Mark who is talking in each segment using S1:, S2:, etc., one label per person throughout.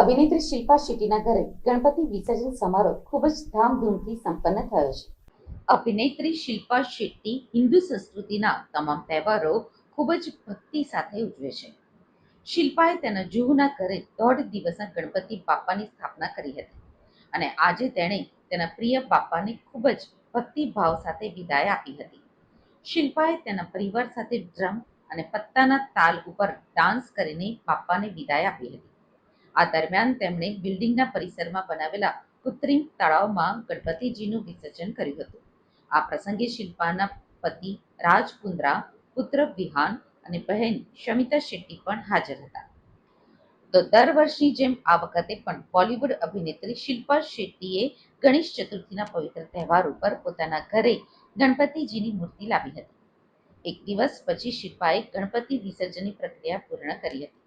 S1: અભિનેત્રી શિલ્પા શેટ્ટીના ઘરે ગણપતિ વિસર્જન સમારોહ ખૂબ જ ધામધૂમથી સંપન્ન થયો છે. અભિનેત્રી શિલ્પા શેટ્ટી હિન્દુ સંસ્કૃતિના તમામ તહેવારો ખૂબ જ ભક્તિ સાથે ઉજવે છે. શિલ્પાએ તેના જુહુના ઘરે દોઢ દિવસના ગણપતિ બાપાની સ્થાપના કરી હતી અને આજે તેણે તેના પ્રિય બાપાને ખૂબ જ ભક્તિભાવ સાથે વિદાય આપી હતી. શિલ્પાએ તેના પરિવાર સાથે ડ્રમ અને પત્તાના તાલ ઉપર ડાન્સ કરીને બાપાને વિદાય આપી હતી. આ દરમિયાન તેમણે બિલ્ડિંગના પરિસરમાં બનાવેલા કૃત્રિમ તળાવમાં ગણપતિજીનું વિસર્જન કર્યું હતું. આ પ્રસંગે શિલ્પાના પતિ રાજ કુંદ્રા પુત્ર વિહાન અને બહેન શમિતા શેટ્ટી પણ હાજર હતા. તો દર વર્ષની જેમ આ વખતે પણ બોલિવૂડ અભિનેત્રી શિલ્પા શેટ્ટીએ ગણેશ ચતુર્થીના પવિત્ર તહેવાર ઉપર પોતાના ઘરે ગણપતિજીની મૂર્તિ લાવી હતી. એક દિવસ પછી શિલ્પાએ ગણપતિ વિસર્જનની પ્રક્રિયા પૂર્ણ કરી હતી.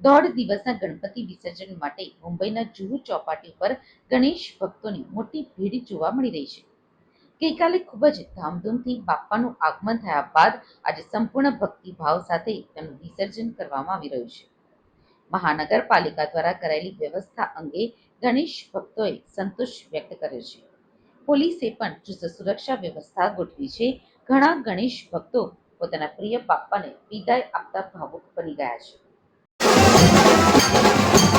S1: દોઢ દિવસના ગણપતિ વિસર્જન માટે મુંબઈના જુહુ ચોપાટી પર ગણેશ ભક્તોની મોટી ભીડ જોવા મળી રહી છે. ગઈકાલે ખૂબ જ ધામધૂમથી બાપાનું આગમન થયા બાદ આજે સંપૂર્ણ ભક્તિભાવ સાથે તેનું વિસર્જન કરવામાં આવી રહ્યું છે. મહાનગરપાલિકા દ્વારા કરાયેલી વ્યવસ્થા અંગે ગણેશ ભક્તોએ સંતોષ વ્યક્ત કર્યો છે. પોલીસે પણ ચુસ્ત સુરક્ષા વ્યવસ્થા ગોઠવી છે. ઘણા ગણેશ ભક્તો પોતાના પ્રિય બાપ્પાને વિદાય આપતા ભાવુક બની ગયા છે. Thank you.